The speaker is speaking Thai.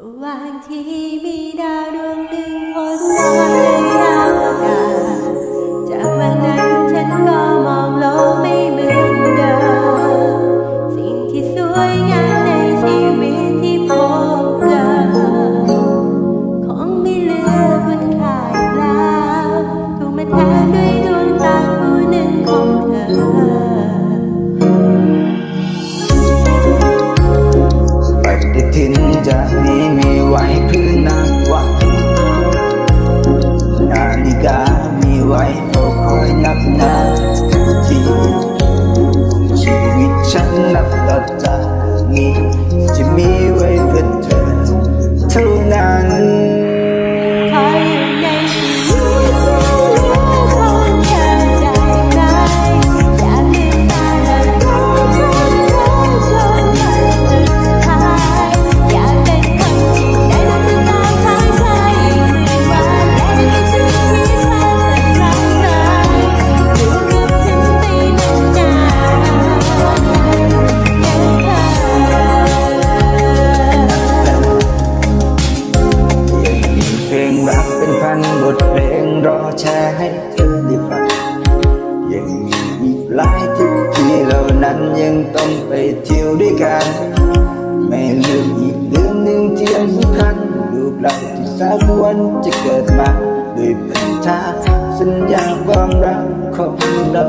ระหว่างที่มีดาวดวงหนึ่งโผล่ลอยในอวกาศจากวันนั้นฉันก็มองโลกไม่เหมือนเดิมสิ่งที่สวยงามในชีวิตที่พบเจอคงไม่เหลือคุณค่าอีกแล้วถูกมาแทนด้วย กามีไว้เฝ้าคอยนับนาทีชีวิตฉันนับต่อจากนี้จะมีไว้เพื่อเธอเท่านั้น แชร์ให้เธอได้ฟังยังมีอีกหลายทริปที่เรานั้นยังต้องไปเที่ยวด้วยกัน ไม่ลืมอีกเรื่องหนึ่งที่ยังสำคัญรูปเราที่สักวันจะเกิดมาด้วยพันธะสัญญาความรักของเรา